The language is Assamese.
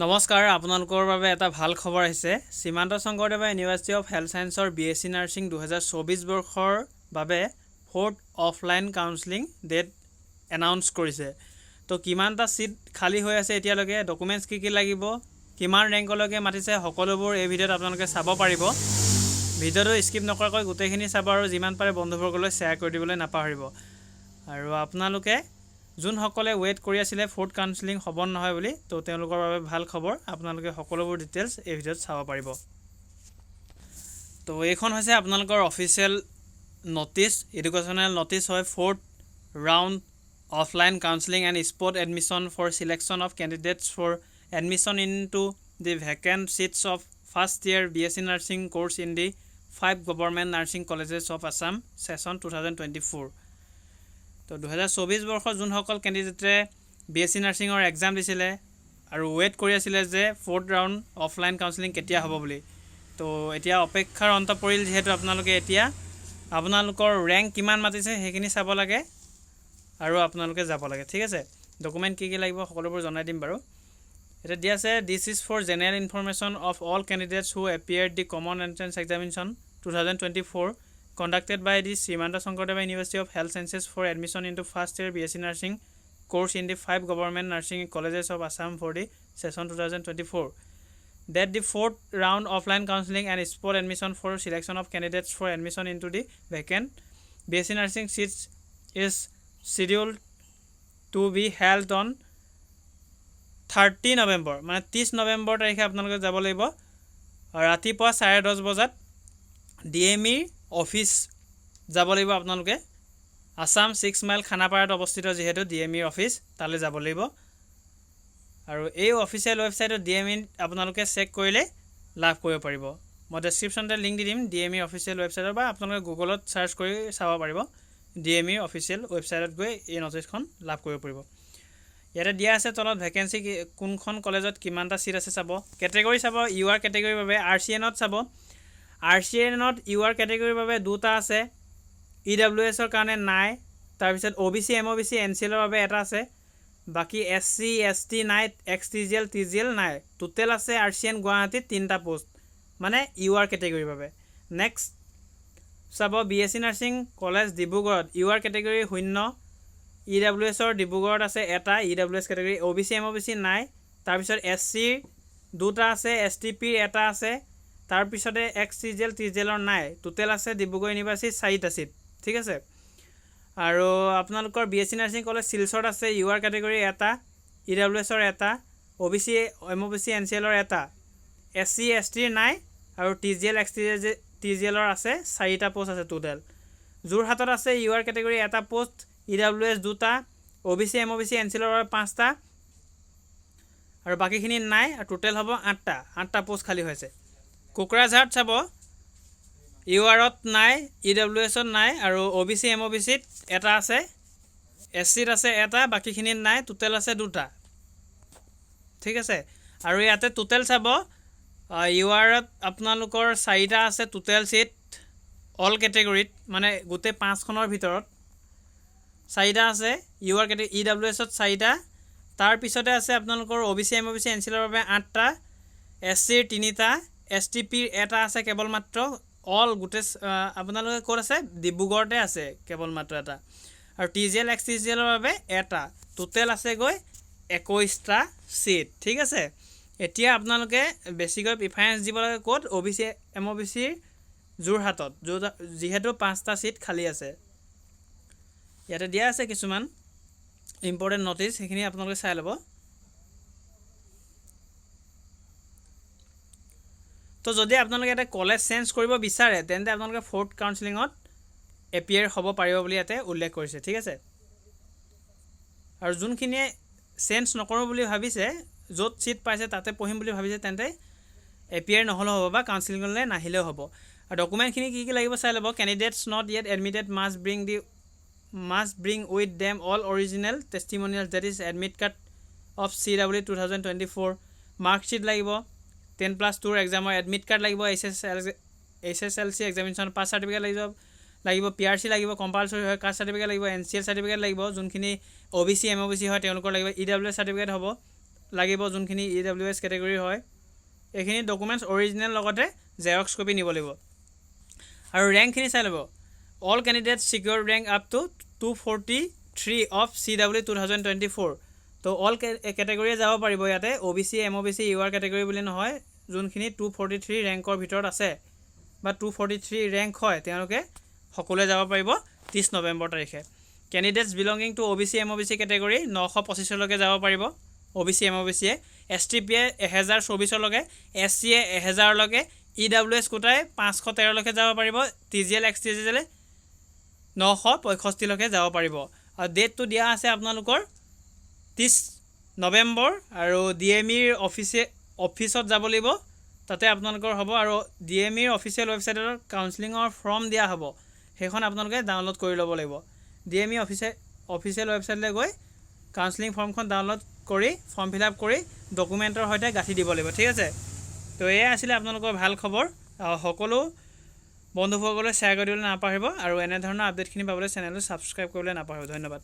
নমস্কাৰ আপোনালোকৰ বাবে এটা ভাল খবৰ আহিছে। সীমান্ত শংকৰদেৱে ইউনিভাৰ্চিটি অফ হেল্থ ছায়েন্সৰ বি এছ চি নাৰ্ছিং দুহেজাৰ চৌবিছ বৰ্ষৰ বাবে fourth offline counselling date announce কৰিছে। তো কিমানটা ছিট খালী হৈ আছে এতিয়ালৈকে? ডকুমেণ্টছ কি কি লাগিব? কিমান ৰেংকলৈকে মাতিছে? সকলোবোৰ এই ভিডিঅ'ত আপোনালোকে চাব পাৰিব। ভিডিঅ'টো স্কিপ নকৰাকৈ গোটেইখিনি চাব আৰু যিমান পাৰে বন্ধুবৰ্গলৈ শ্বেয়াৰ কৰি দিবলৈ নাপাহৰিব। আৰু আপোনালোকে যোনসকলে ৱেইট কৰি আছিলে ফ'ৰ্থ কাউন্সেলিং হ'ব নহয় বুলি তো তেওঁলোকৰ বাবে ভাল খবৰ। আপোনালোকে সকলোবোৰ ডিটেইলছ এই ভিডিঅ'ত চাব পাৰিব। তো এইখন হৈছে আপোনালোকৰ অফিচিয়েল ন'টিছ এডুকেশ্যনেল ন'টিছ হয় fourth round offline counselling and spot admission for selection of candidates for admission into the vacant seats of first year B S C nursing course in the five government nursing colleges of Assam session two thousand twenty four তো দুহেজাৰ চৌবিছ বৰ্ষৰ যোনসকল কেণ্ডিডেটে বি এছ চি নাৰ্ছিঙৰ এক্সাম দিছিলে আৰু ৱেইট কৰি আছিলে যে ফ'ৰ্থ ৰাউণ্ড অফলাইন কাউন্সেলিং কেতিয়া হ'ব বুলি তো এতিয়া অপেক্ষাৰ অন্ত পৰিল যিহেতু আপোনালোকে এতিয়া আপোনালোকৰ ৰেংক কিমান মাতিছে সেইখিনি চাব লাগে আৰু আপোনালোকে যাব লাগে। ঠিক আছে ডকুমেণ্ট কি কি লাগিব সকলোবোৰ জনাই দিম বাৰু। এতিয়া দিয়া আছে this is for general information of all candidates who appear the common entrance examination two thousand twenty four conducted by the Srimanta Sankardeva University of Health Sciences for admission into first year BSc Nursing course in the five government nursing colleges of Assam for the session 2024. That the fourth round offline counseling and spot admission for selection of candidates for admission into the vacant BSc Nursing seats is scheduled to be held on thirty November মানে ত্ৰিছ নৱেম্বৰ তাৰিখে আপোনালোকে যাব লাগিব ৰাতিপুৱা চাৰে দহ বজাত ডি এম ইৰ অফিচ যাব লাগিব আপোনালোকে। আছাম ছিক্স মাইল খানাপাৰাত অৱস্থিত যিহেতু ডি এম ইৰ অফিচ তালৈ যাব লাগিব। আৰু এই অফিচিয়েল ৱেবছাইটত ডি এম ই আপোনালোকে চেক কৰিলে লাভ কৰিব পাৰিব। মই ডেছক্ৰিপশ্যনতে লিংক দি দিম ডি এম ইৰ অফিচিয়েল ৱেবছাইটৰ বা আপোনালোকে গুগলত ছাৰ্চ কৰি চাব পাৰিব। ডি এম ইৰ অফিচিয়েল ৱেবছাইটত গৈ এই নটিছখন লাভ কৰিব পাৰিব। ইয়াতে দিয়া আছে তলত ভেকেঞ্চি কোনখন কলেজত কিমানটা ছিট আছে চাব। কেটেগৰী চাব ইউ আৰ কেটেগৰীৰ বাবে আৰ চি এনত চাব। আৰ চি এনত ইউ আৰ কেটেগৰীৰ বাবে দুটা আছে, ই ডাব্লিউ এছৰ কাৰণে নাই, তাৰপিছত O' B C, M O' B C, N C এলৰ বাবে এটা আছে, বাকী এছ চি, এছ টি নাই, X T G L, T G L নাই, টোটেল আছে আৰ চি এন গুৱাহাটীত তিনিটা পষ্ট মানে ইউ আৰ কেটেগৰীৰ বাবে। নেক্সট চাব B S C nursing college ডিব্ৰুগড়ত, ইউ আৰ কেটেগৰী শূন্য, ই ডাব্লিউ এছৰ ডিব্ৰুগড়ত আছে এটা, E W S category, O' B C, M O' B C নাই, তাৰপিছত এছ চিৰ দুটা আছে, এছ টি পিৰ এটা আছে তাৰপিছতে X T G L T G এলৰ নাই। টোটেল আছে ডিব্ৰুগড় ইউনিভাৰ্চিটিত চাৰিটা ছিট ঠিক আছে? আৰু আপোনালোকৰ B S C nursing college শিলচৰত আছে, ইউ আৰ কেটেগৰী এটা ই ডাব্লিউ এছৰ এটা O' B C M O' B C N C এলৰ এটা। এছ চি এছ টিৰ নাই আৰু T G L X T G T G এলৰ আছে, চাৰিটা পষ্ট আছে টোটেল যোৰহাটত আছে, ইউ আৰ কেটেগৰী এটা পষ্ট ই ডাব্লিউ এছ দুটা O' B C M O' B C N C এলৰ পাঁচটা। আৰু বাকীখিনি নাই, আৰু টোটেল হ'ব আঠটা। আঠটা পষ্ট খালী হৈছে। কোকৰাঝাৰত চাব। ইউ আৰত নাই ই ডাব্লিউ এছত নাই আৰু O' B C M O' B চিত এটা আছে এছ চিত আছে এটা বাকীখিনিত নাই টোটেল আছে দুটা। ঠিক আছে? আৰু ইয়াতে টোটেল চাব ইউ আৰত আপোনালোকৰ চাৰিটা আছে টোটেল চিট অল কেটেগৰীত মানে গোটেই পাঁচখনৰ ভিতৰত। চাৰিটা আছে ইউ আৰ কেটে ই ডাব্লিউ এছত চাৰিটা। তাৰপিছতে আছে আপোনালোকৰ O' B C M O' B C N C এলৰ বাবে আঠটা এছ চিৰ তিনিটা এছ টি পিৰ এটা আছে কেৱল মাত্ৰ অল গোটেই আপোনালোকে ক'ত আছে? ডিব্ৰুগড়তে আছে কেৱল মাত্ৰ এটা। আৰু T G L X T G এলৰ বাবে এটা। টোটেল আছেগৈ একৈছটা ছিট ঠিক আছে? এতিয়া আপোনালোকে বেছিকৈ প্ৰিফাৰেঞ্চ দিব লাগে ক'ত? O' B C M O' B চিৰ যোৰহাটত যিহেতু পাঁচটা ছিট খালী আছে। ইয়াতে দিয়া আছে কিছুমান ইম্পৰ্টেণ্ট ন'টিছ সেইখিনি আপোনালোকে চাই ল'ব। তো যদি আপোনালোকে ইয়াতে কলেজ চেঞ্জ কৰিব বিচাৰে তেন্তে আপোনালোকে ফ'ৰ্থ কাউন্সিলিঙত এপিয়াৰ হ'ব পাৰিব বুলি ইয়াতে উল্লেখ কৰিছে ঠিক আছে? আৰু যোনখিনিয়ে চেঞ্জ নকৰোঁ বুলি ভাবিছে য'ত ছিট পাইছে তাতে পঢ়িম বুলি ভাবিছে তেন্তে এপিয়াৰ নহ'লেও হ'ব বা কাউন্সিলিঙলৈ নাহিলেও হ'ব। আৰু ডকুমেণ্টখিনি কি কি লাগিব চাই ল'ব candidates not yet admitted must bring the must bring with them all original testimonial that is admit card of C W two thousand twenty four marksheet লাগিব টেন প্লাছ টুৰ এক্সামৰ এডমিট কাৰ্ড লাগিব H S L H S L C examination pass certificate লাগিব লাগিব পি আৰ চি লাগিব কম্পালচৰি হয় কাষ্ট চাৰ্টিফিকেট লাগিব এন চি এল চাৰ্টিফিকেট লাগিব, যোনখিনি O' B C M O' B C হয়, তেওঁলোকৰ লাগিব ই ডাব্লিউ এছ চাৰ্টিফিকেট হ'ব, লাগিব যোনখিনি ই ডাব্লিউ এছ কেটেগৰী হয়, এইখিনি ডকুমেণ্টছ অৰিজিনেল লগতে জেৰক্স কপি নিব লাগিব। আৰু ৰেংকখিনি চাই ল'ব all candidate secure rank up to two forty three of C W two thousand twenty four তো অল কেটেগৰীয়ে যাব পাৰিব ইয়াতে O' B C M O' B C U R category বুলি নহয় যোনখিনি টু ফৰ্টি থ্ৰী ৰেংকৰ ভিতৰত আছে, বা টু ফৰ্টি থ্ৰী ৰেংক হয়, তেওঁলোকে সকলোৱে যাব পাৰিব ত্ৰিছ নৱেম্বৰ তাৰিখে। Candidates belonging to O' B C M O' B C category নশ পঁচিছলৈকে যাব পাৰিব। O' B C M O' B C S T P A এহেজাৰ চৌবিছলৈকে এছ চি এ এহেজাৰলৈকে ই ডাব্লিউ এছ কোটাই পাঁচশো তেৰলৈকে যাব পাৰিব। T G L X T G এলে নশ পঁয়ষষ্ঠিলৈকে যাব পাৰিব। আৰু ডেটটো দিয়া আছে আপোনালোকৰ ত্ৰিছ নৱেম্বৰ আৰু ডি এম ইৰ অফিচে অফিচত যাব লাগিব। তাতে আপোনালোকৰ হ'ব আৰু ডি এম ইৰ অফিচিয়েল ৱেবছাইটত কাউন্সিলিঙৰ ফৰ্ম দিয়া হ'ব। সেইখন আপোনালোকে ডাউনলোড কৰি ল'ব লাগিব। ডি এম ই অফিচে অফিচিয়েল ৱেবছাইটলৈ গৈ কাউন্সিলিং ফৰ্মখন ডাউনলোড কৰি ফৰ্ম ফিল আপ কৰি ডকুমেণ্টৰ সৈতে গাঁঠি দিব লাগিব ঠিক আছে? তো এয়াই আছিলে আপোনালোকৰ ভাল খবৰ। সকলো বন্ধুসকলে শ্বেয়াৰ কৰি দিবলৈ নাপাহৰিব আৰু এনেধৰণৰ আপডেটখিনি পাবলৈ চেনেলটো ছাবস্ক্ৰাইব কৰিবলৈ নাপাহৰিব। ধন্যবাদ।